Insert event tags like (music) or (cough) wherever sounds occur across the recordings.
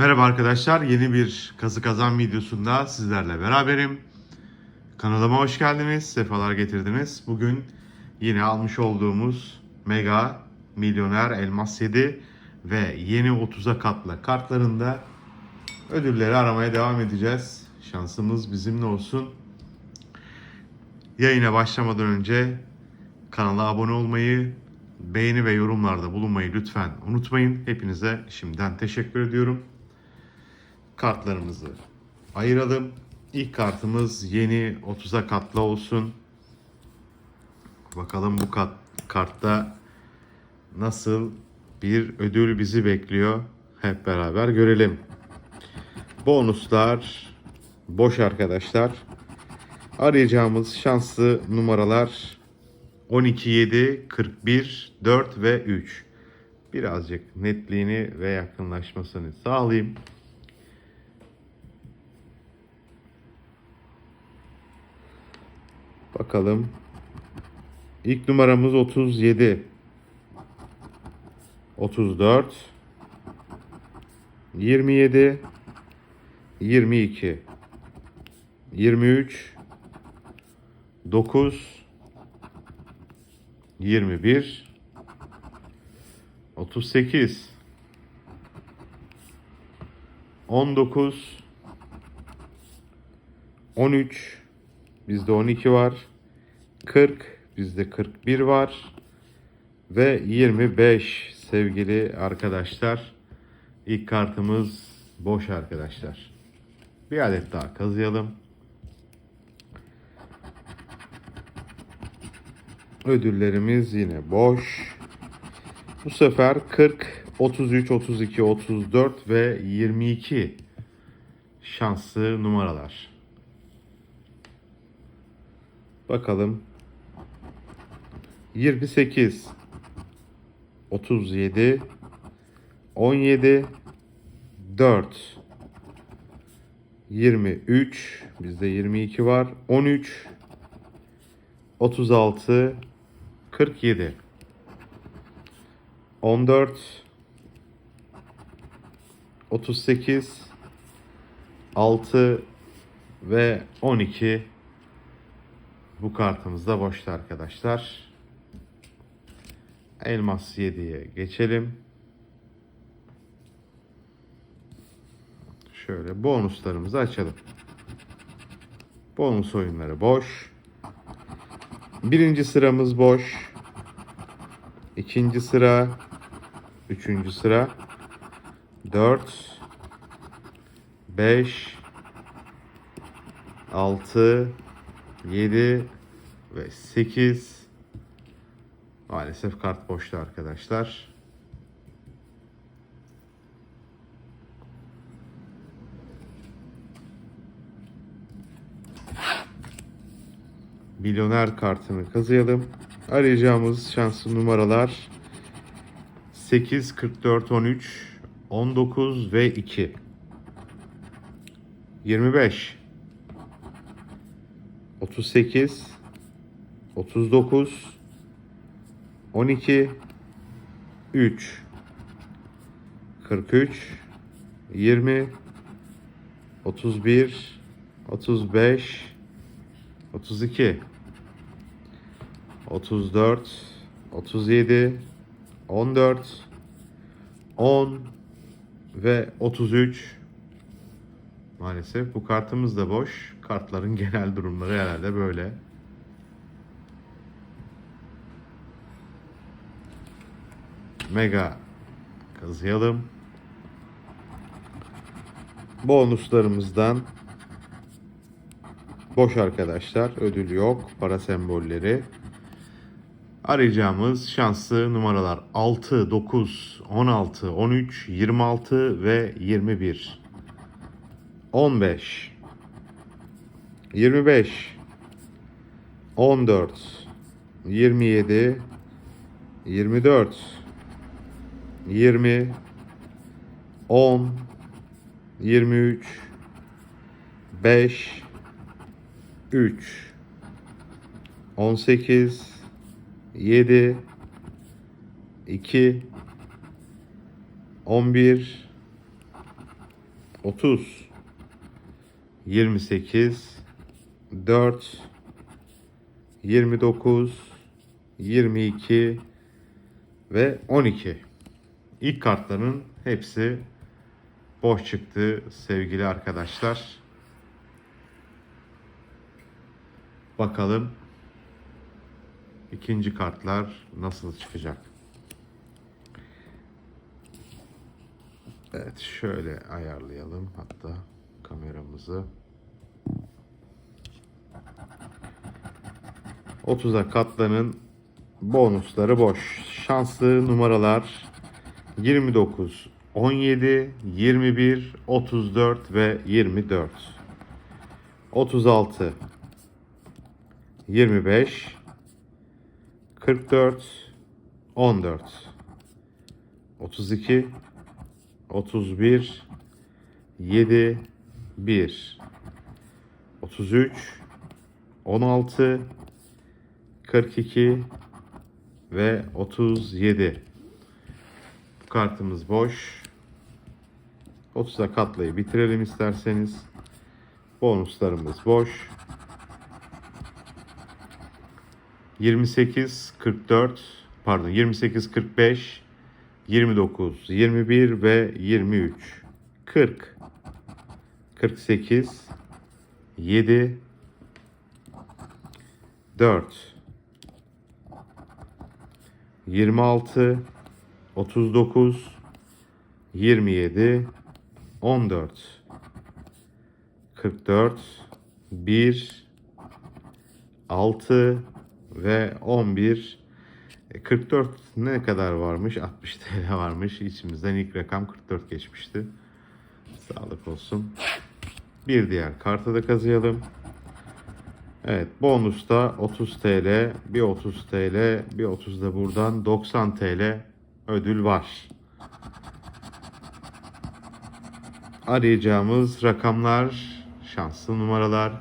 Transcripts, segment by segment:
Merhaba arkadaşlar, yeni bir kazı kazan videosunda sizlerle beraberim. Kanalıma hoş geldiniz, sefalar getirdiniz. Bugün yine almış olduğumuz Mega Milyoner Elmas 7 ve yeni 30'a katlı kartlarında ödülleri aramaya devam edeceğiz. Şansımız bizimle olsun. Yayına başlamadan önce kanala abone olmayı, beğeni ve yorumlarda bulunmayı lütfen unutmayın. Hepinize şimdiden teşekkür ediyorum. Kartlarımızı ayıralım. İlk kartımız yeni 30'a katlı olsun. Bakalım bu kat, kartta nasıl bir ödül bizi bekliyor. Hep beraber görelim. Bonuslar boş arkadaşlar. Arayacağımız şanslı numaralar 12, 7, 41, 4 ve 3. Birazcık netliğini ve yakınlaşmasını sağlayayım. Bakalım. İlk numaramız 37. 34. 27. 22. 23. 9. 21 38 19 13 bizde 12 var. 40 bizde 41 var. Ve 25 sevgili arkadaşlar. İlk kartımız boş arkadaşlar. Bir adet daha kazıyalım. Ödüllerimiz yine boş. Bu sefer 40, 33, 32, 34 ve 22 şanslı numaralar. Bakalım. 28 37 17 4 23 bizde 22 var. 13 36 47 14 38 6 ve 12 bu kartımızda boşta arkadaşlar. Elmas 7'ye geçelim. Şöyle bonuslarımızı açalım. Bonus oyunları boş. Birinci sıramız boş. İkinci sıra. Üçüncü sıra. Dört. Beş. Altı. Yedi. Ve sekiz. Maalesef kart boştu arkadaşlar. milyoner kartını kazıyalım. Arayacağımız şanslı numaralar 8, 44, 13, 19 ve 2. 25 38 39 12 3 43 20 31 35 32 34 37 14 10 ve 33 Maalesef bu kartımız da boş. Kartların (laughs) genel durumları herhalde böyle. Mega kazıyalım. Bonuslarımızdan boş arkadaşlar. Ödül yok. Para sembolleri. Arayacağımız şanslı numaralar 6, 9, 16, 13, 26 ve 21. 15 25 14 27 24 20 10 23 5 3 18 7 2 11 30 28 4 29 22 ve 12. İlk kartların hepsi boş çıktı sevgili arkadaşlar. Bakalım ikinci kartlar nasıl çıkacak. Evet şöyle ayarlayalım hatta kameramızı. 30'a katlanın bonusları boş. Şanslı numaralar 29, 17, 21, 34 ve 24. 36, 25, 44, 14, 32, 31, 7, 1, 33, 16, 42 ve 37. Bu kartımız boş. 30'a katlayı bitirelim isterseniz. Bonuslarımız boş. 28 44 pardon 28 45 29 21 ve 23 40 48 7 4 26 39 27 14 44 1 6 ve 11 E, 44 ne kadar varmış? 60 TL varmış. İçimizden ilk rakam 44 geçmişti. Sağlık olsun. Bir diğer kartı da kazıyalım. Evet bonusta 30 TL, bir 30 TL, bir 30 da buradan 90 TL ödül var. Arayacağımız rakamlar, şanslı numaralar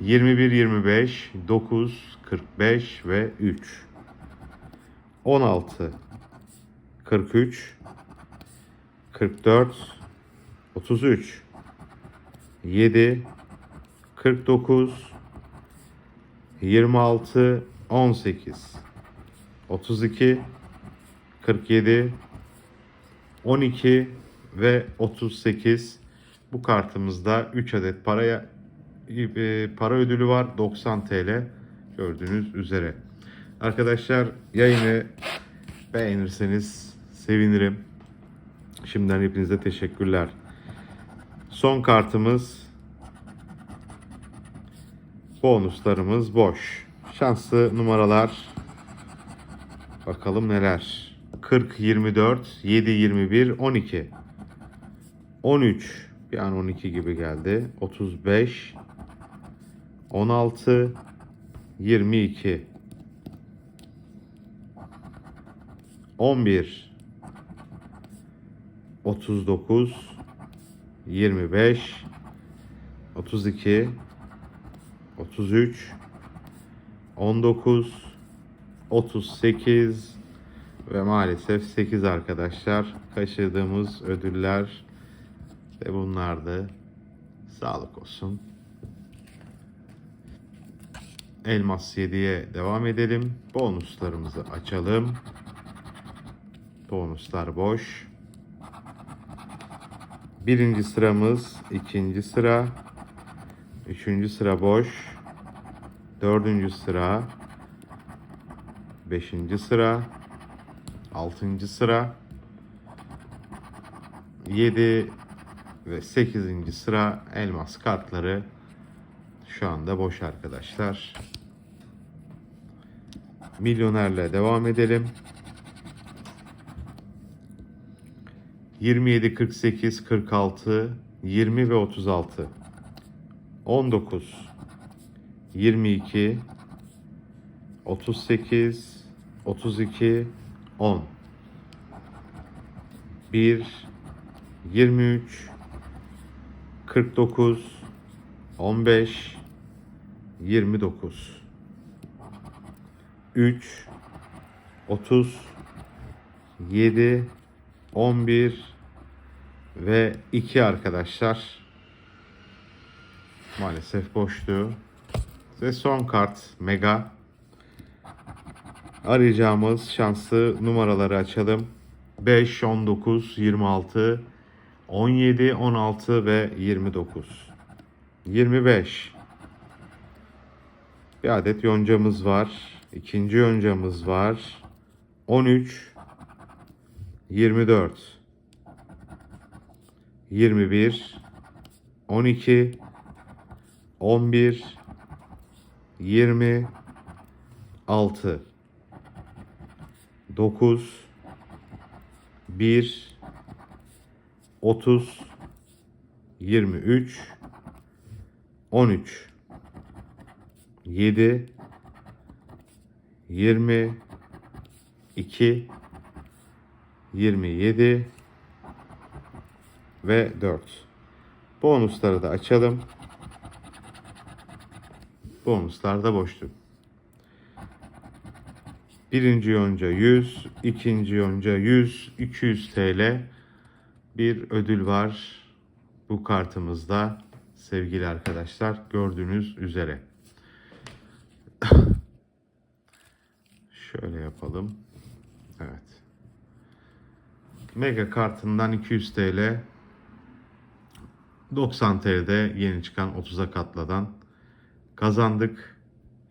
21, 25, 9, 45 ve 3. 16, 43, 44, 33, 7, 49, 26, 18, 32, 47, 12 ve 38. Bu kartımızda 3 adet paraya e, para ödülü var 90 TL gördüğünüz üzere. Arkadaşlar yayını beğenirseniz sevinirim. Şimdiden hepinize teşekkürler. Son kartımız. Bonuslarımız boş. Şanslı numaralar. Bakalım neler. 40 24 7 21 12 13 bir an 12 gibi geldi. 35 16 22 11 39 25 32 33 19 38 ve maalesef 8 arkadaşlar kaçırdığımız ödüller ve bunlardı. Sağlık olsun. Elmas 7'ye devam edelim. Bonuslarımızı açalım. Bonuslar boş. Birinci sıramız, ikinci sıra, üçüncü sıra boş, dördüncü sıra, beşinci sıra, altıncı sıra, yedi ve sekizinci sıra elmas kartları şu anda boş arkadaşlar. Milyonerle devam edelim. 27, 48, 46, 20 ve 36. 19, 22, 38, 32, 10. 1, 23, 49, 15, 29. 3, 30, 7, 11, Ve 2 arkadaşlar. Maalesef boştu. Ve son kart Mega. Arayacağımız şanslı numaraları açalım. 5, 19, 26, 17, 16 ve 29. 25. Bir adet yoncamız var. İkinci yoncamız var. 13, 24, 21, 12, 11, 20, 6, 9, 1, 30, 23, 13, 7, 20, 2, 27 ve 4. Bonusları da açalım. Bonuslar da boştu. Birinci yonca 100, ikinci yonca 100, 200 TL bir ödül var bu kartımızda sevgili arkadaşlar gördüğünüz üzere. (laughs) Şöyle yapalım. Evet. Mega kartından 200 TL 90 TL'de yeni çıkan 30'a katladan kazandık.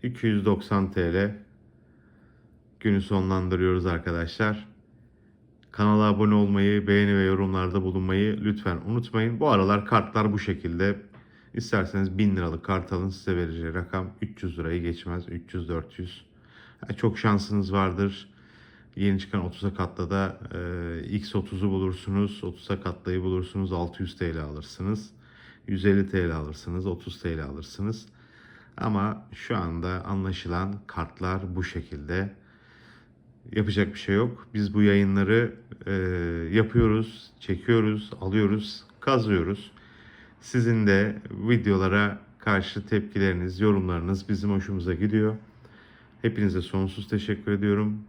290 TL günü sonlandırıyoruz arkadaşlar. Kanala abone olmayı, beğeni ve yorumlarda bulunmayı lütfen unutmayın. Bu aralar kartlar bu şekilde. İsterseniz 1000 liralık kart alın size vereceği rakam 300 lirayı geçmez. 300-400. Yani çok şansınız vardır. Yeni çıkan 30'a katla da e, X30'u bulursunuz. 30'a katlayı bulursunuz. 600 TL alırsınız. 150 TL alırsınız. 30 TL alırsınız. Ama şu anda anlaşılan kartlar bu şekilde. Yapacak bir şey yok. Biz bu yayınları e, yapıyoruz, çekiyoruz, alıyoruz, kazıyoruz. Sizin de videolara karşı tepkileriniz, yorumlarınız bizim hoşumuza gidiyor. Hepinize sonsuz teşekkür ediyorum.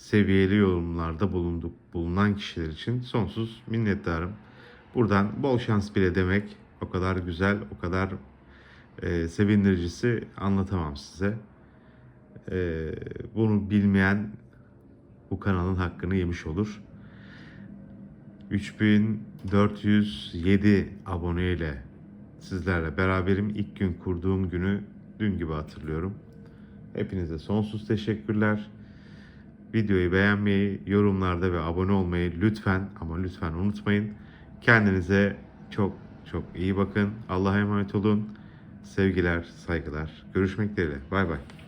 Seviyeli yorumlarda bulunduk, bulunan kişiler için sonsuz minnettarım. Buradan bol şans bile demek o kadar güzel, o kadar e, sevindiricisi anlatamam size. E, bunu bilmeyen bu kanalın hakkını yemiş olur. 3407 aboneyle sizlerle beraberim. İlk gün kurduğum günü dün gibi hatırlıyorum. Hepinize sonsuz teşekkürler. Videoyu beğenmeyi, yorumlarda ve abone olmayı lütfen ama lütfen unutmayın. Kendinize çok çok iyi bakın. Allah'a emanet olun. Sevgiler, saygılar. Görüşmek dileğiyle. Bay bay.